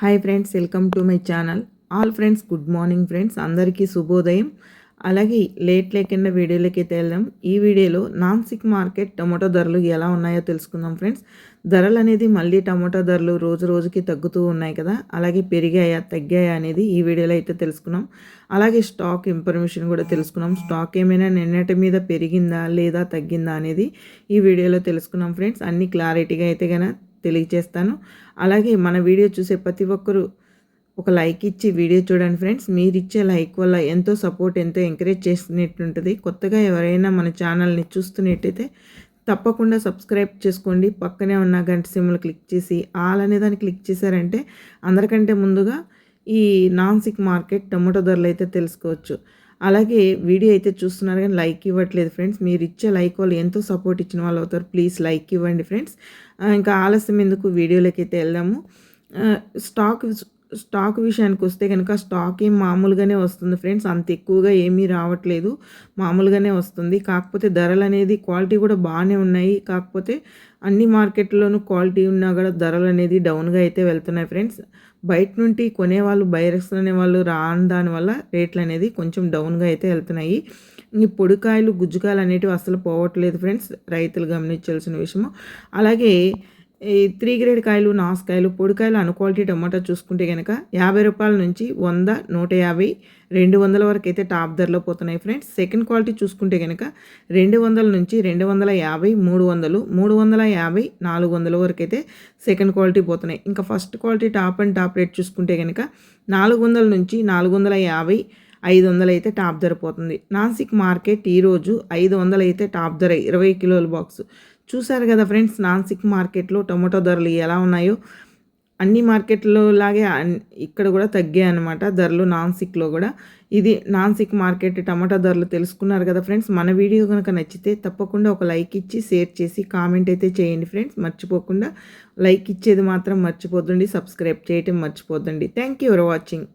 Hi friends welcome to my channel all friends good morning friends అందరికీ శుభోదయం. అలాగే late లేకుండా వీడియోలోకి అయితే వెళ్దాం ఈ వీడియోలో నాన్సిక్ మార్కెట్ టమాటో ధరలు ఎలా ఉన్నాయో తెలుసుకుందాం ఫ్రెండ్స్ ధరలు అనేది మళ్ళీ టమాటో ధరలు రోజు రోజుకి తగ్గుతూ ఉన్నాయి కదా. అలాగే పెరిగాయా తగ్గాయా అనేది ఈ వీడియోలో అయితే తెలుసుకున్నాం. అలాగే స్టాక్ ఇన్ఫర్మేషన్ కూడా తెలుసుకున్నాం. స్టాక్ ఏమైనా నిన్నటి మీద పెరిగిందా లేదా తగ్గిందా అనేది ఈ వీడియోలో తెలుసుకున్నాం ఫ్రెండ్స్ అన్ని క్లారిటీగా అయితే కనుక తెలియజేస్తాను. అలాగే మన వీడియో చూసే ప్రతి ఒక్కరూ ఒక లైక్ ఇచ్చి వీడియో చూడండి ఫ్రెండ్స్. మీరు ఇచ్చే లైక్ వల్ల ఎంతో సపోర్ట్ ఎంతో ఎంకరేజ్ చేసినట్టుంటుంది కొత్తగా ఎవరైనా మన ఛానల్ని చూస్తున్నట్టయితే తప్పకుండా సబ్స్క్రైబ్ చేసుకోండి. పక్కనే ఉన్న గంట సిమ్లు క్లిక్ చేసి ఆల్ అనే దాన్ని క్లిక్ చేశారంటే అందరికంటే ముందుగా ఈ నాన్సిక్ మార్కెట్ టమాటో ధరలు అయితే తెలుసుకోవచ్చు. అలాగే వీడియో అయితే చూస్తున్నారు కానీ లైక్ ఇవ్వట్లేదు ఫ్రెండ్స్. మీరు ఇచ్చే లైక్ వాళ్ళు ఎంతో సపోర్ట్ ఇచ్చిన వాళ్ళు అవుతారు. ప్లీజ్ లైక్ ఇవ్వండి ఫ్రెండ్స్. ఇంకా ఆలస్యం ఎందుకు? వీడియోలోకి అయితే వెళ్దాము. స్టాక్ స్టాక్ విషయానికి వస్తే కనుక స్టాక్ ఏం మామూలుగానే వస్తుంది ఫ్రెండ్స్. అంత ఎక్కువగా ఏమీ రావట్లేదు. మామూలుగానే వస్తుంది. కాకపోతే ధరలు అనేది క్వాలిటీ కూడా బాగానే ఉన్నాయి. కాకపోతే అన్ని మార్కెట్లోనూ క్వాలిటీ ఉన్నా కూడా ధరలు అనేది డౌన్గా అయితే వెళ్తున్నాయి ఫ్రెండ్స్. బయట నుండి కొనేవాళ్ళు బైరక్స్ అనేవాళ్ళు రాని దానివల్ల రేట్లు అనేది కొంచెం డౌన్గా అయితే వెళ్తున్నాయి. ఈ పొడికాయలు గుజ్జుకాయలు అనేటివి అసలు పోవట్లేదు ఫ్రెండ్స్. రైతులు గమనించాల్సిన విషయము. అలాగే ఈ త్రీ గ్రేడ్ కాయలు నాసుకాయలు పొడికాయలు అను క్వాలిటీ టమాటా చూసుకుంటే కనుక యాభై రూపాయల నుంచి వంద నూట యాభై రెండు వందల వరకు అయితే టాప్ ధరలో పోతున్నాయి ఫ్రెండ్స్. సెకండ్ క్వాలిటీ చూసుకుంటే కనుక రెండు వందల నుంచి రెండు వందల యాభై మూడు వందలు మూడు వందల యాభై నాలుగు వందల వరకు అయితే సెకండ్ క్వాలిటీ పోతున్నాయి. ఇంకా first quality top and top rate చూసుకుంటే కనుక నాలుగు వందల నుంచి నాలుగు వందల యాభై ఐదు వందలు అయితే టాప్ ధర పోతుంది. నాసిక్ మార్కెట్ ఈరోజు ఐదు వందలు అయితే టాప్ ధర ఇరవై కిలోల బాక్స్. చూసారు కదా ఫ్రెండ్స్ నాన్సిక్ మార్కెట్లో టొమాటో ధరలు ఎలా ఉన్నాయో? అన్ని మార్కెట్లో లాగే ఇక్కడ కూడా తగ్గాయి అనమాట ధరలు నాన్సిక్లో కూడా. ఇది నాన్సిక్ మార్కెట్ టమాటా ధరలు తెలుసుకున్నారు కదా ఫ్రెండ్స్ మన వీడియో కనుక నచ్చితే తప్పకుండా ఒక లైక్ ఇచ్చి షేర్ చేసి కామెంట్ అయితే చేయండి ఫ్రెండ్స్. మర్చిపోకుండా లైక్ ఇచ్చేది మాత్రం మర్చిపోద్దండి సబ్స్క్రైబ్ చేయటం మర్చిపోద్దండి. Thank you for watching.